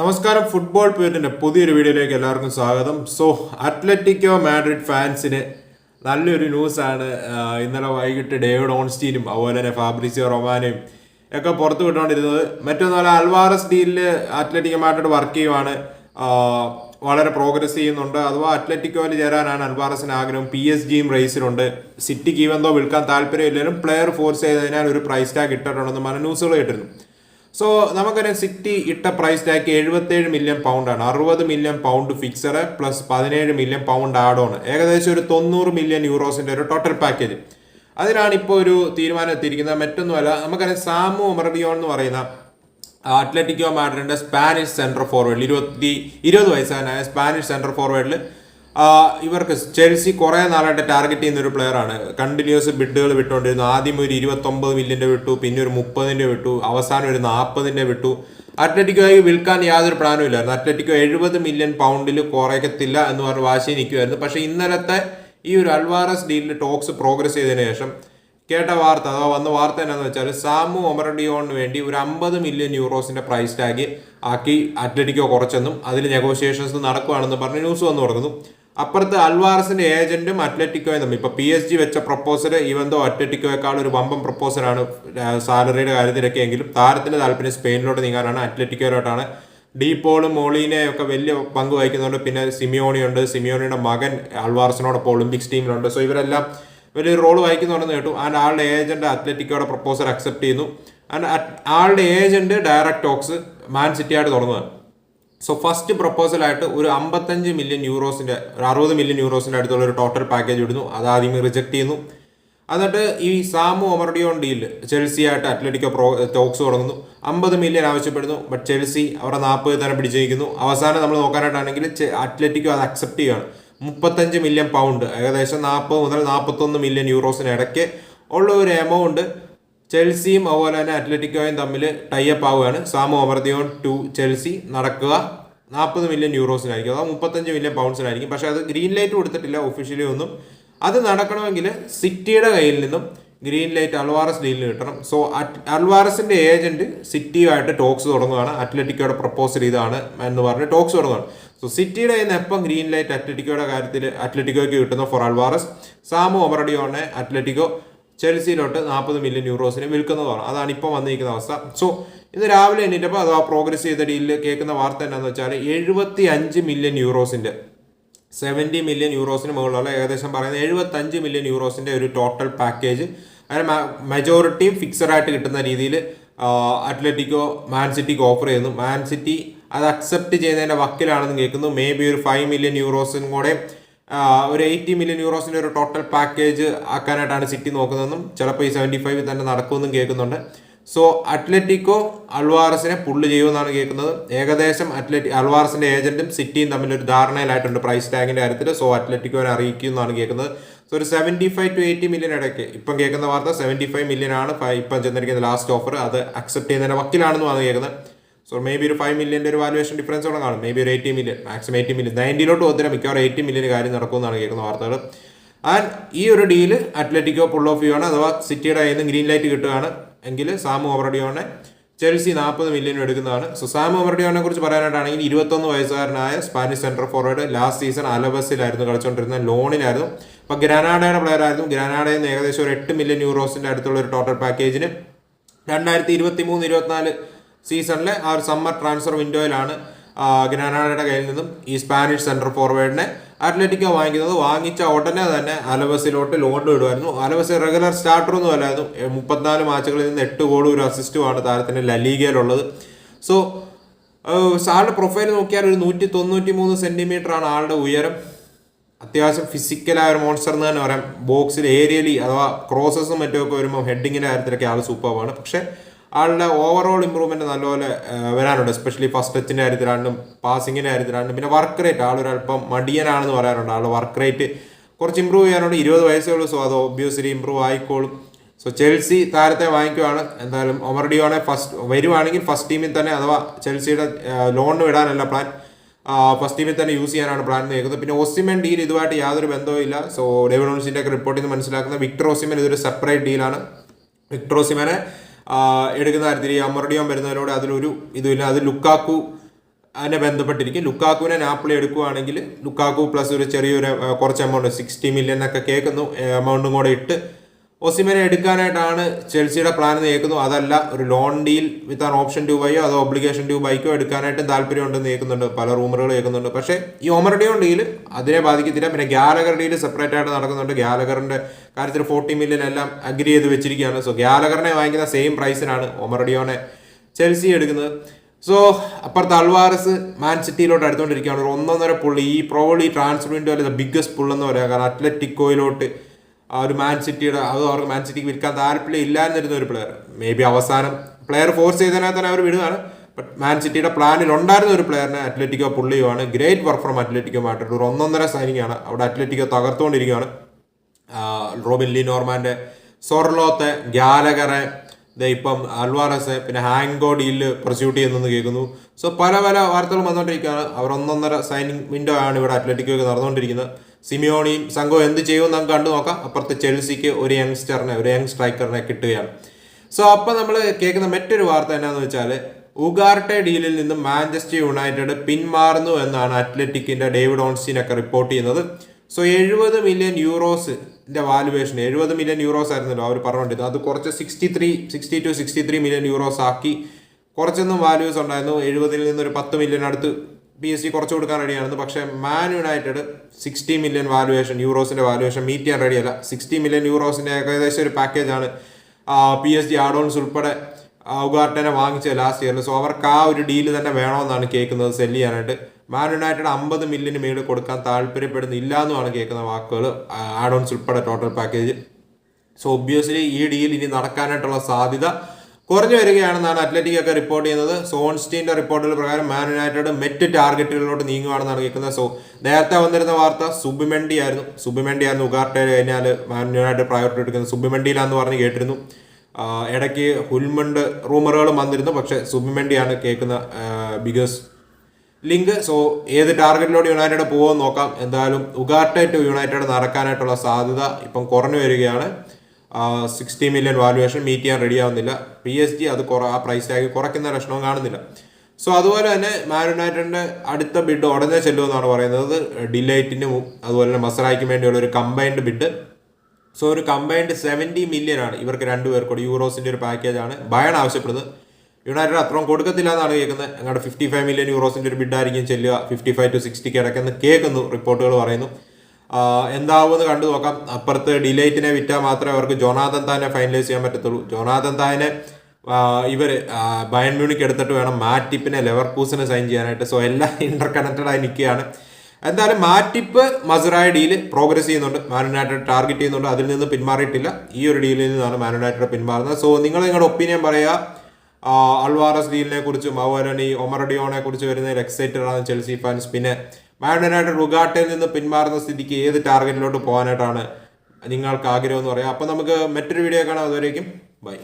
നമസ്കാരം. ഫുട്ബോൾ പേരിന്റെ പുതിയൊരു വീഡിയോയിലേക്ക് എല്ലാവർക്കും സ്വാഗതം. സോ അത്ലറ്റിക്കോ മാഡ്രിഡ് ഫാൻസിന് നല്ലൊരു ന്യൂസാണ് ഇന്നലെ വൈകിട്ട് ഡേവിഡ് ഓൺസ്റ്റീനും അതുപോലെ തന്നെ ഫാബ്രിസിയോ റൊമാനയും ഒക്കെ പുറത്തു വിട്ടുകൊണ്ടിരുന്നത്. മറ്റൊന്നുമല്ല അൽവാറസ് ഡീലിൽ അത്ലറ്റിക്കോ മാഡ്രിഡ് വർക്ക് ചെയ്യുവാണ്. വളരെ പ്രോഗ്രസ് ചെയ്യുന്നുണ്ട്. അഥവാ അത്ലറ്റിക്കോയിൽ ചേരാനാണ് അൽവാറസിന് ആഗ്രഹം. പി എസ് ജിയും റേസിലുണ്ട്. സിറ്റിക്ക് ഈവെന്തോ വിൽക്കാൻ താല്പര്യമില്ലെങ്കിലും പ്ലെയർ ഫോഴ്സ് ചെയ്തതിനാൽ ഒരു പ്രൈസ് ടാഗ് ഇട്ടിട്ടുണ്ടെന്ന് പല ന്യൂസുകൾ കേട്ടിരുന്നു. സോ നമുക്കറിയാം സിറ്റി ഇട്ട പ്രൈസ് ടാഗ് എഴുപത്തേഴ് മില്യൺ പൗണ്ടാണ് അറുപത് മില്യൺ പൗണ്ട് ഫിക്സഡ് പ്ലസ് പതിനേഴ് മില്യൺ പൗണ്ട് ആഡ് ഓൺ ഏകദേശം ഒരു തൊണ്ണൂറ് മില്യൺ യൂറോസിന്റെ ഒരു ടോട്ടൽ പാക്കേജ് അതിനാണ് ഇപ്പോൾ ഒരു തീരുമാനം എത്തിയിരിക്കുന്നത്. മറ്റൊന്നുമല്ല നമുക്കറിയാം സാമു ഒമർഡിയോൺ എന്ന് പറയുന്ന അത്ലറ്റിക്കോ മാഡ്രിഡിന്റെ സ്പാനിഷ് സെൻട്രൽ ഫോർവേഡിൽ ഇരുപത്തി ഇരുപത് വയസ്സാനായ സ്പാനിഷ് സെൻട്രൽ ഫോർവേഡിൽ ഇവർക്ക് ചെൽസി കുറെ നാളായിട്ട് ടാർഗറ്റ് ചെയ്യുന്ന ഒരു പ്ലെയർ ആണ് കണ്ടിന്യൂസ് ബിഡുകൾ വിട്ടുകൊണ്ടിരുന്നു. ആദ്യം ഒരു ഇരുപത്തൊമ്പത് മില്യന്റെ വിട്ടു പിന്നെ ഒരു മുപ്പതിന്റെ വിട്ടു അവസാനം ഒരു നാൽപ്പതിന്റെ വിട്ടു. അത്ലറ്റിക്കോയ്ക്ക് വിൽക്കാൻ യാതൊരു പ്ലാനും ഇല്ലായിരുന്നു. അത്ലറ്റിക്കോ എഴുപത് മില്യൺ പൗണ്ടിൽ കുറയ്ക്കത്തില്ല എന്ന് പറഞ്ഞ് വാശി നിൽക്കുമായിരുന്നു പക്ഷേ ഇന്നലത്തെ ഈ ഒരു അൽവാറസ് ഡീലിൽ ടോക്സ് പ്രോഗ്രസ് ചെയ്തതിന് ശേഷം കേട്ട വാർത്ത അഥവാ വന്ന വാർത്ത എന്നാന്ന് വെച്ചാൽ സാമു ഒമറഡിയോണിന് വേണ്ടി ഒരു അമ്പത് മില്യൺ യൂറോസിന്റെ പ്രൈസ് ടാഗ് ആക്കി അത്ലറ്റിക്കോ കുറച്ചെന്നും അതിൽ നെഗോഷിയേഷൻസ് നടക്കുകയാണെന്ന് പറഞ്ഞ് ന്യൂസ് വന്നു തുടങ്ങുന്നു അപ്പുറത്ത് അൽവാറസിന്റെ ഏജന്റും അത്ലറ്റിക്കോയും തമ്മിൽ. ഇപ്പൊ പി എസ് ജി വെച്ച പ്രപ്പോസൽ ഈവന്തോ അത്ലറ്റിക്കോയേക്കാൾ ഒരു വമ്പം പ്രപ്പോസലാണ് സാലറിയുടെ കാര്യത്തിലൊക്കെ എങ്കിലും താരത്തിന്റെ താല്പര്യം സ്പെയിനിലോട്ട് നീങ്ങാനാണ് അത്ലറ്റിക്കോയിലോട്ടാണ്. ഡീപോളും മോളീനെ ഒക്കെ വലിയ പങ്ക് വഹിക്കുന്നുണ്ട്. പിന്നെ സിമിയോണിയുണ്ട്. സിമിയോണിയുടെ മകൻ അൽവാർസിനോടൊപ്പം ഒളിമ്പിക്സ് ടീമിലുണ്ട്. സോ ഇവരെല്ലാം വലിയൊരു റോൾ വഹിക്കുന്നുണ്ടെന്ന് കേട്ടു. ആൻഡ് ആളുടെ ഏജന്റ് അത്ലറ്റിക്കോയുടെ പ്രപ്പോസൽ അക്സെപ്റ്റ് ചെയ്യുന്നു. ആൻഡ് ആളുടെ agent direct talks Man City ആയിട്ട് തുറന്നതാണ് സോ ഫസ്റ്റ് പ്രപ്പോസലായിട്ട് ഒരു അമ്പത്തഞ്ച് മില്യൺ യൂറോസിന്റെ ഒരു അറുപത് മില്യൺ യൂറോസിന്റെ അടുത്തുള്ള ഒരു ടോട്ടൽ പാക്കേജ് ഇടുന്നു. അത് ആദ്യമേ റിജക്ട് ചെയ്യുന്നു. എന്നിട്ട് ഈ സാമു ഒമർഡിയോൺ ഡീൽ ചെൽസി ആയിട്ട് അത്ലറ്റിക്കോ പ്രോ ടോക്സ് തുടങ്ങുന്നു. അമ്പത് മില്യൺ ആവശ്യപ്പെടുന്നു. ബട്ട് ചെൽസി അവരെ നാൽപ്പത് തന്നെ പിടിച്ചിരിക്കുന്നു അവസാനം നമ്മൾ നോക്കാനായിട്ടാണെങ്കിൽ അത്ലറ്റിക്കോ അത് അക്സെപ്റ്റ് ചെയ്യുകയാണ്. മുപ്പത്തഞ്ച് മില്യൺ പൗണ്ട് ഏകദേശം നാൽപ്പത് മുതൽ നാൽപ്പത്തൊന്ന് മില്യൺ യൂറോസിന് ഇടയ്ക്ക് ഉള്ള ഒരു എമൗണ്ട് ചെൽസിയും അതുപോലെ തന്നെ അത്ലറ്റിക്കോയും തമ്മിൽ ടൈപ്പ് ആവുകയാണ്. സാമു അമർദിയോൺ ടു ചെൽസി നടക്കുക. നാൽപ്പത് മില്യൺ യൂറോസിനായിരിക്കും അതോ മുപ്പത്തഞ്ച് മില്യൺ പൗണ്ട്സിനായിരിക്കും പക്ഷേ അത് ഗ്രീൻ ലൈറ്റ് കൊടുത്തിട്ടില്ല ഒഫീഷ്യലി ഒന്നും. അത് നടക്കണമെങ്കിൽ സിറ്റിയുടെ കയ്യിൽ നിന്നും ഗ്രീൻ ലൈറ്റ് അൽവാറസ് ഡീലിന് കിട്ടണം. സോ അൽവാറസിന്റെ ഏജന്റ് സിറ്റിയുമായിട്ട് ടോക്സ് തുടങ്ങുകയാണ്. അത്ലറ്റിക്കോയുടെ പ്രപ്പോസൽ ഇതാണ് എന്ന് പറഞ്ഞ് ടോക്സ് തുടങ്ങുകയാണ്. സോ സിറ്റിയുടെ നിന്ന് എപ്പം ഗ്രീൻ ലൈറ്റ് അത്ലറ്റിക്കോയുടെ കാര്യത്തിൽ അത്ലറ്റിക്കോയ്ക്ക് കിട്ടുന്ന ഫോർ അൽവാറസ് സാമു ഒമറഡിയോണെ അത്ലറ്റിക്കോ ചെൽസിയിലോട്ട് നാൽപ്പത് മില്യൺ യൂറോസിന് വിൽക്കുന്നതാണ്. അതാണ് ഇപ്പോൾ വന്നിരിക്കുന്ന അവസ്ഥ. സോ ഇന്ന് രാവിലെ എണീറ്റപ്പോൾ അഥവാ പ്രോഗ്രസ് ചെയ്ത ഡീലിൽ കേൾക്കുന്ന വാർത്ത എന്താണെന്ന് വെച്ചാൽ എഴുപത്തി അഞ്ച് മില്യൺ യൂറോസിന്റെ സെവന്റി മില്യൺ യൂറോസിന് മുകളിലുള്ള ഏകദേശം പറയുന്നത് എഴുപത്തഞ്ച് മില്യൺ യൂറോസിന്റെ ഒരു ടോട്ടൽ പാക്കേജ് അതിന് മെജോറിറ്റിയും ഫിക്സഡ് ആയിട്ട് കിട്ടുന്ന രീതിയിൽ അത്ലറ്റിക്കോ മാൻ സിറ്റിക്ക് ഓഫർ ചെയ്യുന്നു. മാൻ സിറ്റി അത് അക്സെപ്റ്റ് ചെയ്യുന്നതിന്റെ വക്കിലാണെന്ന് കേൾക്കുന്നു. മേ ബി ഒരു ഫൈവ് മില്യൺ യൂറോസിനും കൂടെ ഒരു എയ്റ്റി മില്യൺ യൂറോസിന്റെ ഒരു ടോട്ടൽ പാക്കേജ് ആക്കാനായിട്ടാണ് സിറ്റി നോക്കുന്നതെന്നും ചിലപ്പോൾ ഈ സെവന്റി ഫൈവ് തന്നെ നടക്കുമെന്നും കേൾക്കുന്നുണ്ട്. സോ അത്ലറ്റിക്കോ അൽവാറസിനെ പുള്ള് ചെയ്യുമെന്നാണ് കേൾക്കുന്നത്. ഏകദേശം അത്ലറ്റി അൽവാറസിന്റെ ഏജന്റും സിറ്റിയും തമ്മിൽ ഒരു ധാരണയിലായിട്ടുണ്ട് പ്രൈസ് ടാഗിന്റെ കാര്യത്തിൽ. സോ അത്ലറ്റിക്കോനെ അറിയിക്കുമെന്നാണ് കേൾക്കുന്നത്. സോ ഒരു seventy five to eighty million ഇടയ്ക്ക്. ഇപ്പം കേൾക്കുന്ന വാർത്ത സെവന്റി ഫൈവ് മില്യൺ ആണ് ഇപ്പം ചെന്നിരിക്കുന്ന ലാസ്റ്റ് ഓഫർ അത് അക്സെപ്റ്റ് ചെയ്യുന്നതിന്റെ വക്കിലാണെന്നുമാണ് കേൾക്കുന്നത്. സോ മേ ബി ഒരു ഫൈവ് മില്യന്റെ ഒരു വാലുവേഷൻ ഡിഫറൻസ് കൂടെ കാണും. മേ ബി ഒരു eighty million maximum eighty million നയന്റിയിലോട്ട് ഒത്തിരി മിക്കവാറും എയ്റ്റി മില്യൻ കാര്യം നടക്കുമെന്നാണ് കേൾക്കുന്ന വാർത്തകൾ. ആൻഡ് ഈ ഒരു ഡീൽ അത്ലറ്റിക്കോ പുൾ ഓഫ് ചെയ്യുകയാണ് അഥവാ സിറ്റിയുടെ കയ്യിൽ നിന്ന് ഗ്രീൻ ലൈറ്റ് കിട്ടുകയാണ്. എങ്കിൽ സാമു ഓവറഡിയോണെ ചെൽസി നാൽപ്പത് മില്യൺ എടുക്കുന്നതാണ്. സോ സാമു ഓവറഡിയോനെ കുറിച്ച് പറയാനായിട്ടാണെങ്കിൽ ഇരുപത്തൊന്ന് വയസ്സുകാരനായ Spanish central forward last season അലബസിലായിരുന്നു കളിച്ചുകൊണ്ടിരുന്ന ലോണിലായിരുന്നു. അപ്പോൾ ഗ്രാനാഡയുടെ പ്ലെയർ ആയിരുന്നു. ഗ്രാനാഡയിൽ നിന്ന് ഏകദേശം ഒരു എട്ട് മില്യൺ യൂറോസിന്റെ അടുത്തുള്ള ഒരു ടോട്ടൽ പാക്കേജിന് രണ്ടായിരത്തി ഇരുപത്തി മൂന്ന് ഇരുപത്തിനാല് സീസണിലെ ആ ഒരു സമ്മർ ട്രാൻസ്ഫർ വിൻഡോയിലാണ് ഗ്രാനാഡയുടെ കയ്യിൽ നിന്നും ഈ സ്പാനിഷ് സെൻട്രൽ ഫോർവേഡിനെ അത്ലറ്റിക്കോ വാങ്ങിക്കുന്നത്. വാങ്ങിച്ച ഉടനെ തന്നെ അലവസിലോട്ട് ലോൺ വിടുമായിരുന്നു അലവസ് റെഗുലർ സ്റ്റാർട്ടർ ഒന്നും അല്ലായിരുന്നു. മുപ്പത്തിനാല് മാച്ചുകളിൽ നിന്ന് എട്ട് ഗോളും ഒരു അസിസ്റ്റുമാണ് താരത്തിന് ലലീഗയിലുള്ളത് സോ ആളുടെ പ്രൊഫൈൽ നോക്കിയാൽ ഒരു നൂറ്റി തൊണ്ണൂറ്റി മൂന്ന് സെന്റിമീറ്റർ ആണ് ആളുടെ ഉയരം. അത്യാവശ്യം ഫിസിക്കലായ ഒരു മോൺസ്റ്റർ എന്ന് തന്നെ പറയാം. ബോക്സിൽ ഏരിയലി അഥവാ ക്രോസസും മറ്റുമൊക്കെ വരുമ്പോൾ ഹെഡിങ്ങിന്റെ കാര്യത്തിലൊക്കെ ആൾ സൂപ്പറാണ് പക്ഷെ ആളുടെ ഓവറോൾ ഇമ്പ്രൂവ്മെന്റ് നല്ലപോലെ വരാനുണ്ട് എസ്പെഷ്യലി ഫസ്റ്റ് ടച്ചിന്റെ കാര്യത്തിലാണ്ടും പാസിങ്ങിന്റെ കാര്യത്തിലാണ്ടും പിന്നെ വർക്ക് റേറ്റ് ആളൊരല്പം മടിയനാണെന്ന് പറയാറുണ്ട്. ആളുടെ വർക്ക് റേറ്റ് കുറച്ച് ഇമ്പ്രൂവ് ചെയ്യാനുണ്ട്. ഇരുപത് വയസ്സേ ഉള്ളൂ സോ അത് ഒബ്വിയസ്ലി ഇമ്പ്രൂവ് ആയിക്കോളും. സോ ചെൽസി താരത്തെ വാങ്ങിക്കുവാണ്. എന്തായാലും ഒമർഡിയോനെ ഫസ്റ്റ് വരുവാണെങ്കിൽ ഫസ്റ്റ് ടീമിൽ തന്നെ അഥവാ ചെൽസിയുടെ ലോണിന് വിടാനല്ല പ്ലാൻ ഫസ്റ്റ് ടീമിൽ തന്നെ യൂസ് ചെയ്യാനാണ് പ്ലാൻ കേൾക്കുന്നത് പിന്നെ ഒസിമൻ ഡീൽ ഇതുമായിട്ട് യാതൊരു ബന്ധവും ഇല്ല. സോ ഡേവിഡ് ഓൺസിന്റെ ഒക്കെ റിപ്പോർട്ടിൽ നിന്ന് മനസ്സിലാക്കുന്ന വിക്ടർ ഒസിമൻ ഇതൊരു സെപ്പറേറ്റ് ഡീലാണ് വിക്ടർ ഒസിമനെ എടുക്കുന്ന കാര്യത്തിൽ ഈ അമർഡിയോൻ വരുന്നതിലൂടെ അതിലൊരു ഇതുമില്ല. അത് ലുക്കാക്കു അതിനെ ബന്ധപ്പെട്ടിരിക്കും. ലുക്കാക്കുവിനെ നാപ്പിളി എടുക്കുവാണെങ്കിൽ ലുക്കാക്കു പ്ലസ് ഒരു ചെറിയൊരു കുറച്ച് എമൗണ്ട് സിക്സ്റ്റി മില്യൺ ഒക്കെ കേൾക്കുന്നു. എമൗണ്ടും കൂടെ ഇട്ട് ഒസിമനെ എടുക്കാനായിട്ടാണ് ചെൽസിയുടെ പ്ലാൻ എന്ന് കേൾക്കുന്നു അതല്ല ഒരു loan deal with an option to അതോ ഒബ്ലിഗേഷൻ ടു എടുക്കാനായിട്ടും താല്പര്യമുണ്ടെന്ന് കേൾക്കുന്നുണ്ട്. പല റൂമറുകൾ കേൾക്കുന്നുണ്ട്. പക്ഷേ ഈ ഒമർഡിയോൺ ഡീൽ അതിനെ ബാധിക്കത്തില്ല. പിന്നെ ഗ്യാലഗർ ഡീൽ സെപ്പറേറ്റ് ആയിട്ട് നടക്കുന്നുണ്ട്. ഗ്യാലഗറിന്റെ കാര്യത്തിൽ ഫോർട്ടി മില്യൻ എല്ലാം അഗ്രി ചെയ്ത് വെച്ചിരിക്കുകയാണ്. സോ ഗ്യാലഗറിനെ വാങ്ങിക്കുന്ന സെയിം പ്രൈസിനാണ് ഒമർഡിയോനെ ചെൽസി എടുക്കുന്നത്. സോ അപ്പുറത്ത് അൽവാറസ് മാൻ സിറ്റിയിലോട്ട് അടുത്തുകൊണ്ടിരിക്കുകയാണ്. ഒരു ഒന്നൊന്നര പുള്ളി. ഈ പ്രോബ്ലി ട്രാൻസ്ഫർ വിൻഡോ അല്ലെ ബിഗ്ഗസ്റ്റ് പുള്ളെന്ന് പറയാം. കാരണം അത്ലറ്റിക്കോയിലോട്ട് ആ ഒരു മാൻ സിറ്റിയുടെ അത് അവർക്ക് മാൻ സിറ്റിക്ക് വിൽക്കാൻ താല്പര്യം ഇല്ലാന്നിരുന്ന ഒരു പ്ലെയർ മേ ബി അവസാനം പ്ലെയർ ഫോഴ്സ് ചെയ്തതിനാൽ തന്നെ അവർ വിടുകയാണ്. ബട്ട് മാൻ സിറ്റിയുടെ പ്ലാനിൽ ഉണ്ടായിരുന്ന ഒരു പ്ലെയറിനെ അത്ലറ്റിക്കോ പുള്ളിയുമാണ് ഗ്രേറ്റ് വർക്ക് ഫ്രം അത്ലറ്റിക്കോ മാറ്റിട്ട് ഒരു ഒന്നൊന്നര സൈനിങ് ആണ് അവിടെ അത്ലറ്റിക്കോ തകർത്തുകൊണ്ടിരിക്കുകയാണ്. റോബിൻ ലീ നോർമാന്റെ സൊർലോത്തെ ഗ്യാലഗറെ ദേ ഇപ്പം അൽവാറസ് പിന്നെ ഹാങ്കോ ഡീലിൽ പ്രൊസ്യൂട്ട് ചെയ്യുന്നെന്ന് കേൾക്കുന്നു. സോ പല പല വാർത്തകളും വന്നുകൊണ്ടിരിക്കുകയാണ്. അവർ ഒന്നൊന്നര സൈനിങ് വിൻഡോ ആണ് ഇവിടെ അത്ലറ്റിക്കോയ്ക്ക് നടന്നുകൊണ്ടിരിക്കുന്നത്. സിമിയോണിയും സംഘവും എന്ത് ചെയ്യുമെന്ന് നമുക്ക് കണ്ടു നോക്കാം. അപ്പുറത്ത് ചെൽസിക്ക് ഒരു യങ്സ്റ്ററിനെ ഒരു യങ് സ്ട്രൈക്കറിനെ കിട്ടുകയാണ്. സോ അപ്പം നമ്മൾ കേൾക്കുന്ന മറ്റൊരു വാർത്ത എന്നാന്ന് വെച്ചാൽ ഉഗാർട്ടെ ഡീലിൽ നിന്നും മാഞ്ചസ്റ്റർ യുണൈറ്റഡ് പിന്മാറുന്നു എന്നാണ് അത്ലറ്റിക്കിന്റെ ഡേവിഡ് ഓൺസിനൊക്കെ റിപ്പോർട്ട് ചെയ്യുന്നത്. സോ എഴുപത് മില്യൺ യൂറോസിന്റെ വാലുവേഷൻ എഴുപത് മില്യൺ യൂറോസ് ആയിരുന്നല്ലോ അവർ പറഞ്ഞുകൊണ്ടിരുന്നത് അത് കുറച്ച് sixty three sixty two sixty three million euros ആക്കി കുറച്ചൊന്നും വാല്യൂസ് ഉണ്ടായിരുന്നു. എഴുപതിൽ നിന്നൊരു പത്ത് മില്യൺ അടുത്ത് പി എസ് ജി കുറച്ച് കൊടുക്കാൻ റെഡിയായിരുന്നു പക്ഷേ Man United sixty million valuation യൂറോസിന്റെ valuation meet ചെയ്യാൻ റെഡിയല്ല സിക്സ്റ്റി മില്യൺ യൂറോസിന്റെ ഏകദേശം ഒരു പാക്കേജാണ് പി എസ് ജി ആഡോൺസ് ഉൾപ്പെടെ ഉഗാർട്ടനെ വാങ്ങിച്ചത് ലാസ്റ്റ് ഇയറിൽ സോ അവർക്ക് ആ ഒരു ഡീൽ തന്നെ വേണമെന്നാണ് കേൾക്കുന്നത് സെൽ ചെയ്യാനായിട്ട്. മാൻ യുണൈറ്റഡ് അമ്പത് മില്യന് മേളിൽ കൊടുക്കാൻ താല്പര്യപ്പെടുന്നില്ല എന്നുമാണ് കേൾക്കുന്ന വാക്കുകൾ ആഡോൺസ് ഉൾപ്പെടെ ടോട്ടൽ പാക്കേജ് സോ ഒബ്വിയസ്ലി ഈ ഡീൽ ഇനി നടക്കാനായിട്ടുള്ള സാധ്യത കുറഞ്ഞു വരികയാണെന്നാണ് അത്ലറ്റിക് ഒക്കെ റിപ്പോർട്ട് ചെയ്യുന്നത്. സോൺസ്റ്റീന്റെ റിപ്പോർട്ടുകൾ പ്രകാരം മാൻ യുണൈറ്റഡ് മെറ്റ് ടാർഗറ്റുകളിലോട്ട് നീങ്ങുകയാണെന്നാണ് കേൾക്കുന്നത്. സോ നേരത്തെ വന്നിരുന്ന വാർത്ത സുബിമെൻഡി ആയിരുന്നു. സുബിമെൻഡി ആയിരുന്നു ഉഗാർട്ടെ കഴിഞ്ഞാൽ മാൻ യുണൈറ്റഡ് പ്രയോറിറ്റി എടുക്കുന്നത്. സുബിമെൻഡിയിലാന്ന് പറഞ്ഞ് കേട്ടിരുന്നു. ഇടയ്ക്ക് ഹുൽമണ്ട് റൂമറുകളും വന്നിരുന്നു. പക്ഷേ സുബിമെൻഡിയാണ് കേൾക്കുന്ന ബിഗസ് ലിങ്ക്. സോ ഏത് ടാർഗറ്റിലൂടെ യുണൈറ്റഡ് പോകുമെന്ന് നോക്കാം. എന്തായാലും ഉഗാർട്ടെ ടു യുണൈറ്റഡ് നടക്കാനായിട്ടുള്ള സാധ്യത ഇപ്പം കുറഞ്ഞു വരികയാണ്. സിക്സ്റ്റി മില്യൺ വാല്യുവേഷൻ മീറ്റ് ചെയ്യാൻ റെഡി ആവുന്നില്ല. പി എസ് ജി അത് കുറ ആ പ്രൈസ് ടാഗ് കുറയ്ക്കുന്ന ലക്ഷണവും കാണുന്നില്ല. സോ അതുപോലെ തന്നെ മാൻ യുണൈറ്റഡിന്റെ അടുത്ത ബിഡ് ഉടനെ ചെല്ലുമെന്നാണ് പറയുന്നത്. ഡിലൈറ്റിനും അതുപോലെ തന്നെ മസറായിക്കും വേണ്ടിയുള്ള ഒരു കമ്പൈൻഡ് ബിഡ് സോ ഒരു കമ്പൈൻഡ് സെവന്റി മില്യൺ ആണ് ഇവർക്ക് രണ്ടുപേർക്കൂടെ. യൂറോസിന്റെ ഒരു പാക്കേജാണ് ബയൺ ആവശ്യപ്പെടുന്നത്. യുണൈറ്റഡ് അത്രയും കൊടുക്കത്തില്ല എന്നാണ് കേൾക്കുന്നത്. അങ്ങോട്ട് ഫിഫ്റ്റി ഫൈവ് മില്യൺ യൂറോസിന്റെ ഒരു ബിഡായിരിക്കും ചെല്ലുക. ഫിഫ്റ്റി ഫൈവ് ടു സിക്സ്റ്റിക്ക് ഇടയ്ക്കെന്ന് കേൾക്കുന്നു റിപ്പോർട്ടുകൾ പറയുന്നു. എന്താവുമെന്ന് കണ്ടു നോക്കാം. അപ്പുറത്ത് ഡിലൈറ്റിനെ വിറ്റാൽ മാത്രമേ അവർക്ക് ജോനാഥൻ താനെ ഫൈനലൈസ് ചെയ്യാൻ പറ്റത്തുള്ളൂ. ജോനാഥൻ താനെ ഇവർ ബയൺ മ്യൂണിക്ക് എടുത്തിട്ട് വേണം മാറ്റിപ്പിനെ ലെവർപൂസിനെ സൈൻ ചെയ്യാനായിട്ട്. സോ എല്ലാം ഇന്റർ കണക്റ്റഡ് ആയി നിൽക്കുകയാണ്. എന്തായാലും മാറ്റിപ്പ് മസറായ ഡീൽ പ്രോഗ്രസ് ചെയ്യുന്നുണ്ട്. മാൻ യുണൈറ്റഡ് ടാർഗറ്റ് ചെയ്യുന്നുണ്ട്. അതിൽ നിന്ന് പിന്മാറിയിട്ടില്ല. ഈ ഒരു ഡീലിൽ നിന്നാണ് മാൻ യുണൈറ്റഡ് പിന്മാറുന്നത്. സോ നിങ്ങൾ നിങ്ങളുടെ ഒപ്പീനിയൻ പറയുക. അൾവാറസ് ഡീലിനെ കുറിച്ചും അതുപോലെ തന്നെ ഈ ഒമറഡിയോനെ കുറിച്ച് വരുന്നതിൽ എക്സൈറ്റഡ് ആണ് ചെൽസി ഫാൻസ് പിന്നെ യുണൈറ്റഡ് റുഗാട്ടയിൽ നിന്ന് പിന്മാറുന്ന സ്ഥിതിക്ക് ഏത് ടാർഗറ്റിലോട്ട് പോകാനായിട്ടാണ് നിങ്ങൾക്ക് ആഗ്രഹം എന്ന് പറയാം. അപ്പം നമുക്ക് മറ്റൊരു വീഡിയോ കാണാം. അതുവരേക്കും ബൈ